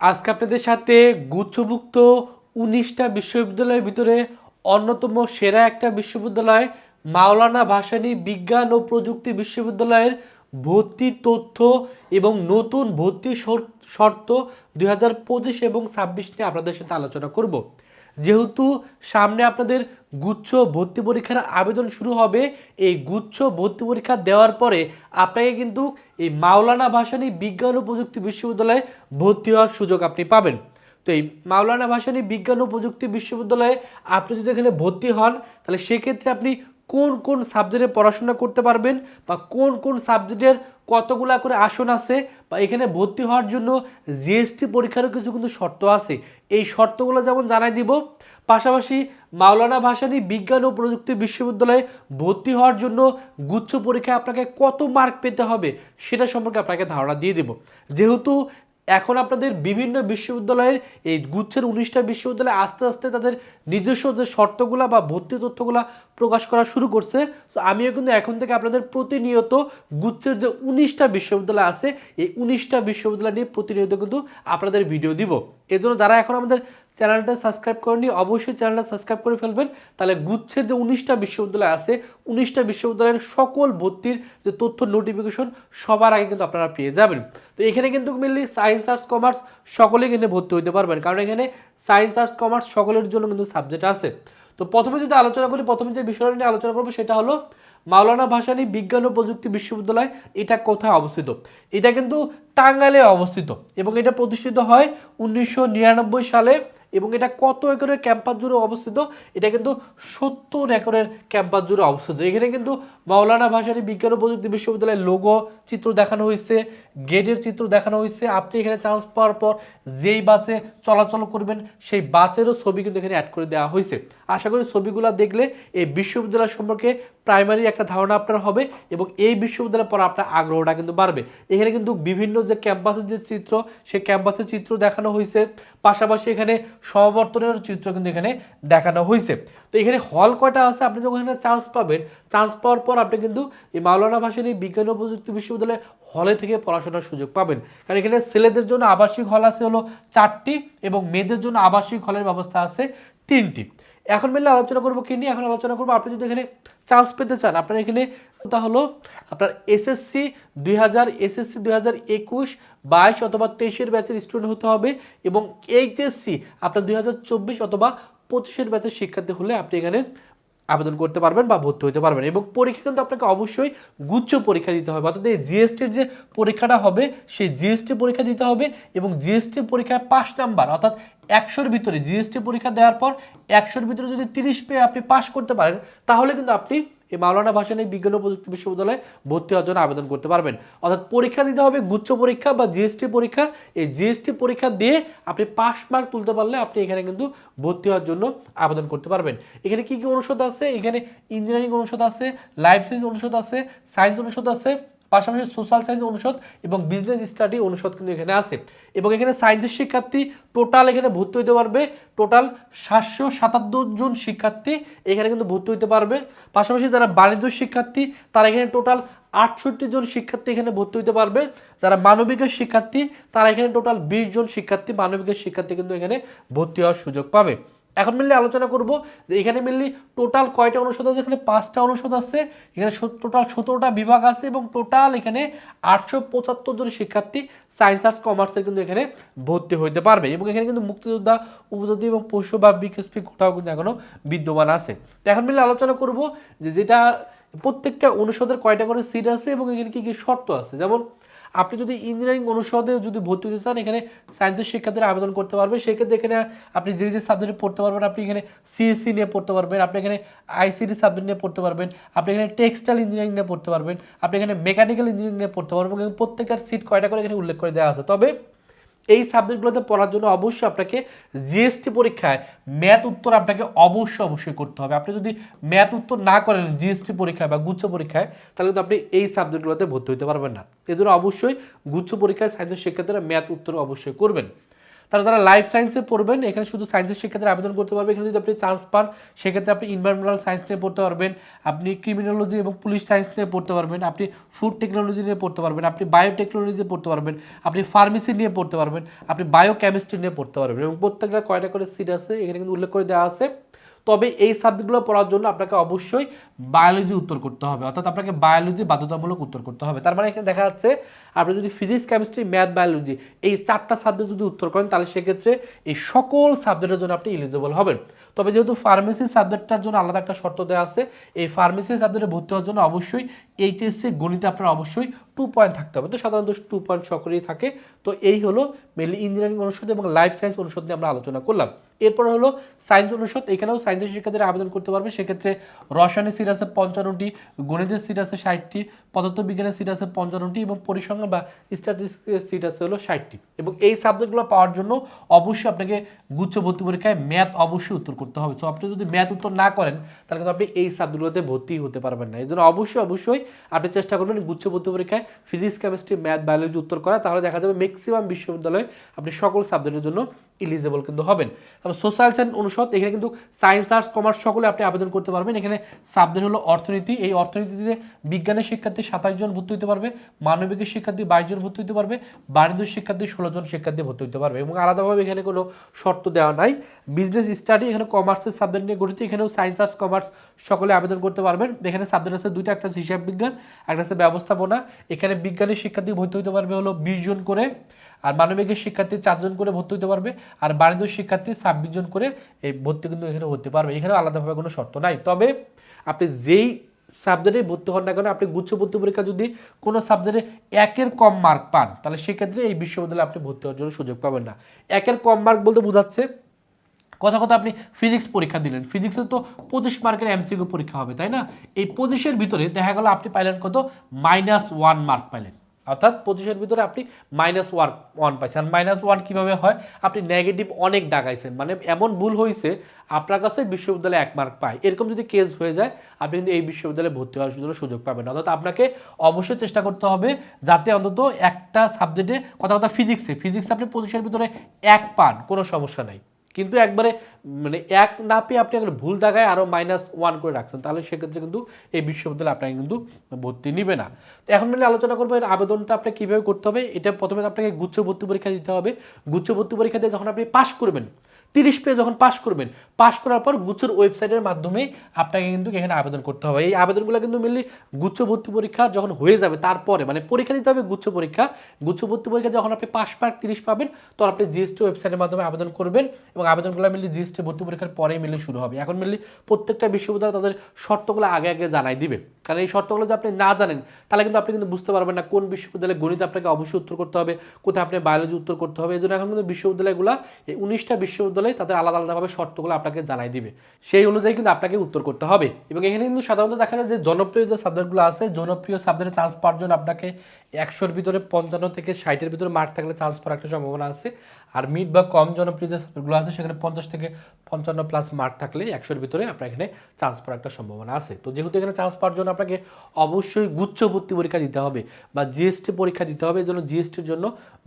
আজকে আপনাদের সাথে গুচ্ছভুক্ত উনিশটা বিশ্ববিদ্যালয়ের ভিতরে অন্যতম সেরা একটা বিশ্ববিদ্যালয় মাওলানা ভাসানী বিজ্ঞান ও প্রযুক্তি বিশ্ববিদ্যালয়ের ভর্তি তথ্য এবং নতুন ভর্তি শর্ত দুই হাজার পঁচিশ এবং ছাব্বিশ নিয়ে আপনাদের সাথে আলোচনা করব। যেহেতু সামনে আপনাদের গুচ্ছ ভর্তি পরীক্ষার আবেদন শুরু হবে, এই গুচ্ছ ভর্তি পরীক্ষা দেওয়ার পরে আপনাকে কিন্তু এই মাওলানা ভাসানী বিজ্ঞান ও প্রযুক্তি বিশ্ববিদ্যালয়ে ভর্তি হওয়ার সুযোগ আপনি পাবেন। তো এই মাওলানা ভাসানী বিজ্ঞান ও প্রযুক্তি বিশ্ববিদ্যালয়ে আপনি যদি এখানে ভর্তি হন, তাহলে সেক্ষেত্রে আপনি কোন কোন সাবজেক্টে পড়াশোনা করতে পারবেন বা কোন কোন সাবজেক্টের কতগুলা করে আসন আছে বা এখানে ভর্তি হওয়ার জন্য জিএসটি পরীক্ষারও কিছু কিন্তু শর্ত আছে। এই শর্তগুলো যেমন জানাই দিব, পাশাপাশি মাওলানা ভাসানী বিজ্ঞান ও প্রযুক্তি বিশ্ববিদ্যালয়ে ভর্তি হওয়ার জন্য গুচ্ছ পরীক্ষায় আপনাকে কত মার্ক পেতে হবে সেটা সম্পর্কে আপনাকে ধারণা দিয়ে দেব। যেহেতু এখন আপনাদের বিভিন্ন বিশ্ববিদ্যালয়ের এই গুচ্ছের উনিশটা বিশ্ববিদ্যালয়ে আস্তে আস্তে তাদের নিজস্ব যে শর্তগুলা বা ভর্তি তথ্যগুলা প্রকাশ করা শুরু করছে। তো আমিও কিন্তু এখন থেকে আপনাদের প্রতিনিয়ত গুচ্ছের যে উনিশটা বিশ্ববিদ্যালয় আছে, এই উনিশটা বিশ্ববিদ্যালয় নিয়ে প্রতিনিয়ত কিন্তু আপনাদের ভিডিও দিব। এজন্য যারা এখন আমাদের চ্যানেলটা সাবস্ক্রাইব করেনি অবশ্যই চ্যানেলটা সাবস্ক্রাইব করে ফেলবেন। তাহলে গুচ্ছের যে উনিশটা বিশ্ববিদ্যালয় আছে, উনিশটা বিশ্ববিদ্যালয়ের সকল ভর্তির যে তথ্য নোটিফিকেশন সবার আগে কিন্তু আপনারা পেয়ে যাবেন। তো এখানে কিন্তু মেনলি সায়েন্স আর্টস কমার্স সকলেই কিন্তু ভর্তি হতে পারবেন। কারণ এখানে সায়েন্স আর্টস কমার্স সকলের জন্য কিন্তু সাবজেক্ট আছে। তো প্রথমে যদি আলোচনা করি, প্রথমে যে বিষয়টা নিয়ে আলোচনা করব সেটা হলো মাওলানা ভাসানী বিজ্ঞান ও প্রযুক্তি বিশ্ববিদ্যালয়, এটা কোথায় অবস্থিত? এটা কিন্তু টাঙ্গাইলে অবস্থিত এবং এটা প্রতিষ্ঠিত হয় উনিশশো নিরানব্বই সালে এবং এটা কত একরের ক্যাম্পাস জুড়ে অবস্থিত? এটা কিন্তু সত্তর একরের ক্যাম্পাস জুড়ে অবস্থিত। এখানে কিন্তু মাওলানা ভাসানী বিজ্ঞান ও প্রযুক্তি বিশ্ববিদ্যালয়ের লোগো চিত্র দেখানো হয়েছে গেটের চিত্র দেখানো হয়েছে। আপনি এখানে চান্স পাওয়ার পর যেই বাসে চলাচল করবেন, সেই বাসেরও ছবি কিন্তু এখানে অ্যাড করে দেওয়া হয়েছে। আশা করি ছবিগুলো দেখলে এই বিশ্ববিদ্যালয় সম্পর্কে প্রাইমারি একটা ধারণা আপনার হবে এবং এই বিশ্ববিদ্যালয়ের পর আপনার আগ্রহটা কিন্তু বাড়বে। এখানে কিন্তু বিভিন্ন যে ক্যাম্পাসের যে চিত্র, সেই ক্যাম্পাসের চিত্র দেখানো হয়েছে। পাশাপাশি এখানে সমাবর্তনের চিত্র কিন্তু এখানে দেখানো হয়েছে। তো এখানে হল কয়টা আছে? আপনি যখন এখানে চান্স পাবেন চান্স পাওয়ার পর আপনি কিন্তু এই মাওলানা ভাসানী বিজ্ঞান ও প্রযুক্তি বিশ্ববিদ্যালয়ে হলে থেকে পড়াশোনার সুযোগ পাবেন। কারণ এখানে ছেলেদের জন্য আবাসিক হল আছে হলো চারটি এবং মেয়েদের জন্য আবাসিক হলের ব্যবস্থা আছে তিনটি। এখন মিললে আলোচনা করব কি নিয়ে? এখন আলোচনা করব আপনি যদি এখানে চান্স পেতে চান, আপনার এখানে তা হলো আপনার এসএসসি দুই হাজার এসএসসি দুই হাজার একুশ, বাইশ অথবা তেইশের ব্যাচের স্টুডেন্ট হতে হবে এবং এইচএসসি আপনার দুই হাজার চব্বিশ অথবা পঁচিশের ব্যাচের শিক্ষার্থী হলে আপনি এখানে আবেদন করতে পারবেন বা ভর্তি হতে পারবেন। এবং পরীক্ষা কিন্তু আপনাকে অবশ্যই গুচ্ছ পরীক্ষা দিতে হবে। অর্থাৎ এই জিএসটির যে পরীক্ষাটা হবে, সেই জিএসটি পরীক্ষা দিতে হবে এবং জিএসটি পরীক্ষায় পাস নাম্বার, অর্থাৎ একশোর ভিতরে জিএসটি পরীক্ষা দেওয়ার পর একশোর ভিতরে যদি তিরিশ পেয়ে আপনি পাস করতে পারেন, তাহলে কিন্তু আপনি এই মাওলানা ভাসানী বিজ্ঞান ও প্রযুক্তি বিশ্ববিদ্যালয়ে ভর্তি হওয়ার জন্য আবেদন করতে পারবেন। অর্থাৎ পরীক্ষা দিতে হবে, গুচ্ছ পরীক্ষা বা জিএসটি পরীক্ষা। এই জিএসটি পরীক্ষা দিয়ে আপনি পাস মার্ক তুলতে পারলে আপনি এখানে কিন্তু ভর্তি হওয়ার জন্য আবেদন করতে পারবেন। এখানে কি কি অনুষদ আছে? এখানে ইঞ্জিনিয়ারিং অনুষদ আছে, লাইফ সায়েন্স অনুষদ আছে, সায়েন্স অনুষদ আছে পাশাপাশি সোশ্যাল সায়েন্স অনুষদ এবং বিজনেস স্টাডি অনুষদ কিন্তু এখানে আছে। এবং এখানে সায়েন্সের শিক্ষার্থী টোটাল এখানে ভর্তি হতে পারবে। টোটাল সাতশো সাতাত্তর জন শিক্ষার্থী এখানে কিন্তু ভর্তি হতে পারবে। পাশাপাশি যারা বাণিজ্য শিক্ষার্থী, তারা এখানে টোটাল আটষট্টি জন শিক্ষার্থী এখানে ভর্তি হতে পারবে। যারা মানবিকের শিক্ষার্থী, তারা এখানে টোটাল বিশ জন শিক্ষার্থী, মানবিকের শিক্ষার্থী কিন্তু এখানে ভর্তি হওয়ার সুযোগ পাবে। এখন মিললে আলোচনা করব যে এখানে মিললি টোটাল কয়টা অনুষদ আছে? এখানে পাঁচটা অনুষদ আছে। এখানে টোটাল সতেরোটা বিভাগ আছে এবং টোটাল এখানে আটশো পঁচাত্তর জন শিক্ষার্থী সায়েন্স আর্টস কমার্সের কিন্তু এখানে ভর্তি হইতে পারবে এবং এখানে কিন্তু মুক্তিযোদ্ধা, উপজাতি এবং পশু বা বিকেএসপি কোটাও কিন্তু এখনও বিদ্যমান আছে। তো এখন মিললে আলোচনা করব যে যেটা প্রত্যেকটা অনুষদের কয়টা করে সিট আছে এবং এখানে কি কি শর্ত আছে? যেমন আপনি যদি ইঞ্জিনিয়ারিং অনুষদে যদি ভর্তি হতে চান, এখানে সায়েন্সের শিক্ষার্থীরা আবেদন করতে পারবে। সেক্ষেত্রে এখানে আপনি যে যে সাবজেক্টে পড়তে পারবেন, আপনি এখানে সিএসসি নিয়ে পড়তে পারবেন, আপনি এখানে আইসিডি সাবজেক্ট নিয়ে পড়তে পারবেন, আপনি এখানে টেক্সটাইল ইঞ্জিনিয়ারিং নিয়ে পড়তে পারবেন, আপনি এখানে মেকানিক্যাল ইঞ্জিনিয়ারিং নিয়ে পড়তে পারবেন এবং প্রত্যেকটার সিট কয়টা করে এখানে উল্লেখ করে দেওয়া আছে। তবে এই সাবজেক্টগুলোতে পড়ার জন্য অবশ্যই আপনাকে জিএসটি পরীক্ষায় ম্যাথ উত্তর আপনাকে অবশ্যই অবশ্যই করতে হবে। আপনি যদি ম্যাথ উত্তর না করেন জিএসটি পরীক্ষায় বা গুচ্ছ পরীক্ষায়, তাহলে কিন্তু আপনি এই সাবজেক্টগুলোতে ভর্তি হতে পারবেন না। এজন্য অবশ্যই গুচ্ছ পরীক্ষায় সায়েন্সের শিক্ষার্থীরা ম্যাথ উত্তর অবশ্যই করবেন। তারা যারা লাইফ সায়েন্সে পড়বেন, এখানে শুধু সায়েন্সের সেক্ষেত্রে আবেদন করতে পারবেন এখানে যদি আপনি চান্স পান, সেক্ষেত্রে আপনি ইনভারমেন্টাল সায়েন্স নিয়ে পড়তে পারবেন, আপনি ক্রিমিনোলজি এবং পুলিশ সায়েন্স নিয়ে পড়তে পারবেন, আপনি ফুড টেকনোলজি নিয়ে পড়তে পারবেন, আপনি বায়োটেকনোলজি পড়তে পারবেন, আপনি ফার্মেসি নিয়ে পড়তে পারবেন, আপনি বায়োকেমিস্ট্রি নিয়ে পড়তে পারবেন এবং প্রত্যেকটা কয়টা করে সিট আছে, এখানে কিন্তু উল্লেখ করে দেওয়া আছে। তবে এই সাবজেক্টগুলো পড়ার জন্য আপনাকে অবশ্যই বায়োলজি উত্তর করতে হবে। অর্থাৎ আপনাকে বায়োলজি বাধ্যতামূলক উত্তর করতে হবে। তার মানে এখানে দেখা যাচ্ছে, আপনি যদি ফিজিক্স কেমিস্ট্রি ম্যাথ বায়োলজি এই চারটা সাবজেক্ট যদি উত্তর করেন, তাহলে সেক্ষেত্রে এই সকল সাবজেক্টের জন্য আপনি এলিজিবল হবেন। তবে যেহেতু ফার্মেসি সাবজেক্টটার জন্য আলাদা একটা শর্ত দেওয়া আছে, এই ফার্মেসি সাবজেক্টে ভর্তি হওয়ার জন্য অবশ্যই এইচএসসি গণিতে আপনার অবশ্যই টু পয়েন্ট থাকতে হবে। তো সাধারণত টু পয়েন্ট সকলেই থাকে। তো এই হলো মেনলি ইঞ্জিনিয়ারিং অনুষদ এবং লাইফ সায়েন্স অনুষদ নিয়ে আমরা আলোচনা করলাম। এরপর হলো সায়েন্স অনুষদ। এখানেও সায়েন্সের শিক্ষার্থীরা আবেদন করতে পারবে। সেক্ষেত্রে রসায়নের সিট আছে পঞ্চান্নটি, গণিতের সিট আছে ষাটটি, পদার্থবিজ্ঞানের সিট আছে পঞ্চান্নটি এবং পরিসংখ্যান বা স্ট্যাটিস্টিক্সের সিট আছে হলো ষাটটি। এবং এই সাবজেক্টগুলো পাওয়ার জন্য অবশ্যই আপনাকে গুচ্ছ ভর্তি পরীক্ষায় ম্যাথ অবশ্যই উত্তর করতে হবে। সো আপনি যদি ম্যাথ উত্তর না করেন, তাহলে কিন্তু আপনি এই সাবজেক্টগুলোতে ভর্তি হতে পারবেন না। এই জন্য অবশ্যই অবশ্যই আপনি চেষ্টা করবেন গুচ্ছ ভর্তি পরীক্ষায় ফিজিক্স কেমিস্ট্রি ম্যাথ বায়োলজি উত্তর করা। তাহলে দেখা যাবে ম্যাক্সিমাম বিশ্ববিদ্যালয়ে আপনি সকল সাবজেক্টের জন্য ইলিজিবল কিন্তু হবেন। তারপর সোশ্যাল সায়েন্স অনুষদ, এখানে কিন্তু সায়েন্স আর্টস কমার্স সকলে আপনি আবেদন করতে পারবেন। এখানে সাবজেক্ট হলো অর্থনীতি। এই অর্থনীতিতে বিজ্ঞানের শিক্ষার্থী সাতাশ জন ভর্তি হতে পারবে, মানবিকের শিক্ষার্থী বাইশ জন ভর্তি হতে পারবে, বাণিজ্য শিক্ষার্থী ষোলো জন শিক্ষার্থী ভর্তি হতে পারবে এবং আলাদাভাবে এখানে কোনো শর্ত দেওয়া নাই। বিজনেস স্টাডি এখানে কমার্সের সাবজেক্ট নিয়ে গঠিত। এখানেও সায়েন্স আর্টস কমার্স সকলে আবেদন করতে পারবেন। এখানে সাবজেক্ট আছে দুইটা, একটা হিসাব বিজ্ঞান, একটা আছে ব্যবস্থাপনা। এখানে বিজ্ঞানের শিক্ষার্থী ভর্তি হতে পারবে হলো বিশ জন করে। আর মানবিকের শিক্ষার্থী চারজন করে ভর্তি হতে পারবে, আর বাণিজ্য শিক্ষার্থী ছাব্বিশ জন করে এই ভর্তি কিন্তু এখানে হতে পারবে। এখানেও আলাদাভাবে কোনো শর্ত নাই। তবে আপনি যেই সাবজেক্টে ভর্তি হন না কেন, আপনি গুচ্ছ ভর্তি পরীক্ষা যদি কোনো সাবজেক্টে একের কম মার্ক পান, তাহলে সেক্ষেত্রে এই বিশ্ববিদ্যালয়ে আপনি ভর্তি হওয়ার জন্য সুযোগ পাবেন না। একের কম মার্ক বলতে বোঝাচ্ছে, কথা কথা আপনি ফিজিক্স পরীক্ষা দিলেন। ফিজিক্সের তো পঁচিশ মার্কের এমসিকিউ পরীক্ষা হবে, তাই না? এই পঁচিশের ভিতরে দেখা গেল আপনি পাইলেন কত? মাইনাস ওয়ান মার্ক পাইলেন। অর্থাৎ পঁচিশের ভিতরে আপনি মাইনাস ওয়ান ওয়ান পাইছেন। মাইনাস ওয়ান কীভাবে হয়? আপনি নেগেটিভ অনেক দাগাইছেন মানে এমন ভুল হয়েছে আপনার কাছে বিশ্ববিদ্যালয়ে এক মার্ক পায়। এরকম যদি কেস হয়ে যায়, আপনি কিন্তু এই বিশ্ববিদ্যালয়ে ভর্তি হওয়ার জন্য সুযোগ পাবেন। অর্থাৎ আপনাকে অবশ্যই চেষ্টা করতে হবে যাতে অন্তত একটা সাবজেক্টে কথা কথা ফিজিক্সে ফিজিক্সে আপনি পঁচিশের ভিতরে এক পান, কোনো সমস্যা নাই। কিন্তু একবারে মানে এক না পেয়ে আপনি একবার ভুল দেখায় আরও মাইনাস ওয়ান করে রাখছেন, তাহলে সেক্ষেত্রে কিন্তু এই বিশ্ববিদ্যালয়ে আপনাকে কিন্তু ভর্তি নিবে না। তো এখন মানে আলোচনা করব এর আবেদনটা আপনাকে কীভাবে করতে হবে, এটা প্রথমে আপনাকে গুচ্ছ ভর্তি পরীক্ষা দিতে হবে। গুচ্ছ ভর্তি পরীক্ষা দিয়ে যখন আপনি পাশ করবেন তিরিশ পেয়ে যখন পাশ করবেন পাশ করার পর গুচ্ছর ওয়েবসাইটের মাধ্যমে আপনাকে কিন্তু এখানে আবেদন করতে হবে। এই আবেদনগুলো কিন্তু মেনলি গুচ্ছ ভর্তি পরীক্ষা যখন হয়ে যাবে তারপরে মানে পরীক্ষা দিতে হবে গুচ্ছ পরীক্ষা। গুচ্ছ ভর্তি পরীক্ষা যখন আপনি পাশ মার্ক তিরিশ পাবেন, তখন আপনি জিএসটি ওয়েবসাইটের মাধ্যমে আবেদন করবেন এবং আবেদনগুলো মেনলি জিএসটি ভর্তি পরীক্ষার পরেই মেনলি শুরু হবে। এখন মেনলি প্রত্যেকটা বিশ্ববিদ্যালয় তাদের শর্তগুলো আগে আগে জানাই দিবে। কারণ এই শর্তগুলো যদি আপনি না জানেন, তাহলে কিন্তু আপনি কিন্তু বুঝতে পারবেন না কোন বিশ্ববিদ্যালয়ে গণিত আপনাকে অবশ্যই উত্তর করতে হবে, কোথায় আপনি বায়োলজি উত্তর করতে হবে। এই জন্য এখন কিন্তু বিশ্ববিদ্যালয়গুলো এই উনিশটা বিশ্ববিদ্যালয় তাদের আলাদা আলাদাভাবে শর্তগুলো আপনাকে জানাই দিবে। সেই অনুযায়ী কিন্তু আপনাকে উত্তর করতে হবে। এবং এখানে কিন্তু সাধারণত দেখা যায় যে জনপ্রিয় যে সাবজেক্টগুলো আছে, জনপ্রিয় সাবজেক্টে চান্স পাওয়ার জন্য আপনাকে একশোর ভিতরে পঞ্চান্ন থেকে ষাটের ভিতরে মার্ক থাকলে চান্স পাওয়ার একটা সম্ভাবনা আছে। আর মিড বা কম জনপ্রিয় যে সাবজেক্টগুলো আছে, সেখানে পঞ্চাশ থেকে পঞ্চান্ন প্লাস মার্ক থাকলে একশোর ভিতরে আপনার এখানে চান্স পাওয়ার একটা সম্ভাবনা আছে। তো যেহেতু এখানে চান্স পাওয়ার জন্য আপনাকে অবশ্যই গুচ্ছ ভর্তি পরীক্ষা দিতে হবে বা জিএসটি পরীক্ষা দিতে হবে, এই জন্য জিএসটির জন্য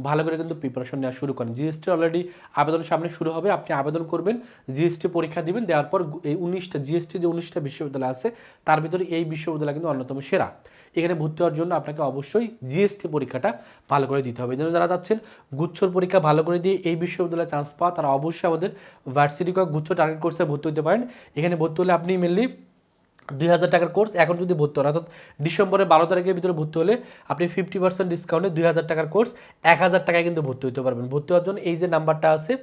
ভালো করে কিন্তু প্রিপারেশন নেওয়া শুরু করেন। জিএসটি অলরেডি আবেদন সামনে শুরু হবে, আপনি আবেদন করবেন জিএসটি পরীক্ষা দিবেন, দেওয়ার পর এই উনিশটা জিএসটি যে উনিশটা বিশ্ববিদ্যালয় আছে, তার ভিতরে এই বিশ্ববিদ্যালয় কিন্তু অন্যতম সেরা। এখানে ভর্তি হওয়ার জন্য আপনাকে অবশ্যই জিএসটি পরীক্ষাটা ভালো করে দিতে হবে। জন্য যারা যাচ্ছেন গুচ্ছর পরীক্ষা ভালো করে দিয়ে এই বিশ্ববিদ্যালয়ে চান্স পাওয়া, তারা অবশ্যই আমাদের ভার্সিটি গুচ্ছ টার্গেট কোর্সে ভর্তি হতে পারেন। এখানে ভর্তি হলে আপনি মেনলি দুই হাজার টাকার কোর্স এখন যদি ভর্তি হন, অর্থাৎ ডিসেম্বরের বারো তারিখের ভিতরে ভর্তি হলে আপনি ফিফটি পার্সেন্ট ডিসকাউন্টে দুই হাজার টাকার কোর্স এক হাজার টাকায় কিন্তু ভর্তি হতে পারবেন। ভর্তি হওয়ার জন্য এই যে নাম্বারটা আছে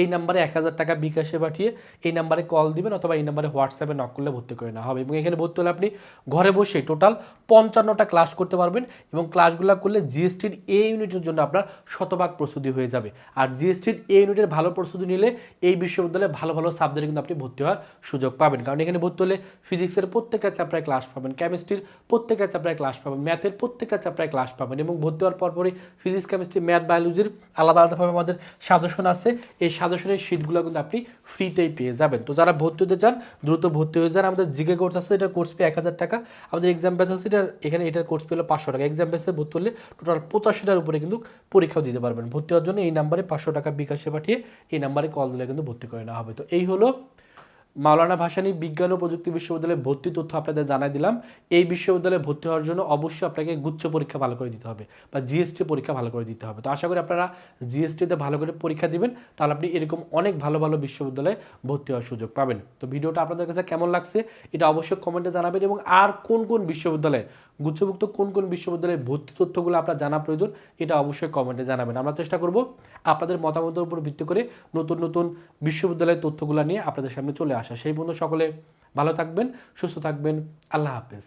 এই নাম্বারে এক হাজার টাকা বিকাশে পাঠিয়ে এই নাম্বারে কল দিবেন অথবা এই নাম্বারে হোয়াটসঅ্যাপে নক করলে ভর্তি করে নেওয়া হবে। এবং এখানে ভর্তি হলে আপনি ঘরে বসে টোটাল পঞ্চান্নটা ক্লাস করতে পারবেন এবং ক্লাসগুলো করলে জিএসটির এ ইউনিটের জন্য আপনার শতভাগ প্রস্তুতি হয়ে যাবে। আর জিএসটির এ ইউনিটের ভালো প্রস্তুতি নিলে এই বিশ্ববিদ্যালয়ে ভালো ভালো সাবজেক্টে কিন্তু আপনি ভর্তি হওয়ার সুযোগ পাবেন। কারণ এখানে ভর্তি হলে ফিজিক্সের প্রত্যেকটা চ্যাপ্টারে ক্লাস পাবেন কেমিস্ট্রির প্রত্যেকটা চ্যাপ্টারে ক্লাস পাবেন ম্যাথের প্রত্যেকটা চ্যাপ্টারে ক্লাস পাবেন এবং ভর্তি হওয়ার পরপরই ফিজিক্স কেমিস্ট্রি ম্যাথ বায়োলজির আলাদা আলাদাভাবে আমাদের সাজেশন আছে। এই সাজেশনের শিটগুলো কিন্তু আপনি ফ্রিতেই পেয়ে যাবেন। তো যারা ভর্তি হতে চান, দ্রুত ভর্তি হয়ে যান। আমাদের জিকে কোর্স আছে এটা কোর্স পে এক হাজার টাকা। আমাদের এক্সাম ব্যাচ আছে এটা এখানে এটার কোর্স পেলে পাঁচশো টাকা। এক্সাম ব্যাচে ভর্তি হলে টোটাল পঁচাশিটার উপরে কিন্তু পরীক্ষাও দিতে পারবেন। ভর্তি হওয়ার জন্য এই নাম্বারে পাঁচশো টাকা বিকাশে পাঠিয়ে এই নাম্বারে কল দিলে কিন্তু ভর্তি করে নেওয়া হবে। তো এই হলো মাওলানা ভাসানী বিজ্ঞান ও প্রযুক্তি বিশ্ববিদ্যালয়ে ভর্তি তথ্য আপনাদের জানাই দিলাম। এই বিশ্ববিদ্যালয়ে ভর্তি হওয়ার জন্য অবশ্যই আপনাকে গুচ্ছ পরীক্ষা ভালো করে দিতে হবে বা জিএসটি পরীক্ষা ভালো করে দিতে হবে। তো আশা করি আপনারা জিএসটিতে ভালো করে পরীক্ষা দিবেন, তাহলে আপনি এরকম অনেক ভালো ভালো বিশ্ববিদ্যালয়ে ভর্তি হওয়ার সুযোগ পাবেন। তো ভিডিওটা আপনাদের কাছে কেমন লাগছে এটা অবশ্যই কমেন্টে জানাবেন এবং আর কোন কোন বিশ্ববিদ্যালয়ে, গুচ্ছভুক্ত কোন কোন বিশ্ববিদ্যালয়ে ভর্তি তথ্যগুলো আপনার জানা প্রয়োজন এটা অবশ্যই কমেন্টে জানাবেন। আমরা চেষ্টা করব আপনাদের মতামতের উপর ভিত্তি করে নতুন নতুন বিশ্ববিদ্যালয়ের তথ্যগুলো নিয়ে আপনাদের সামনে চলে আসা সেই পর্যন্ত সকলে ভালো থাকবেন সুস্থ থাকবেন। আল্লাহ হাফেজ।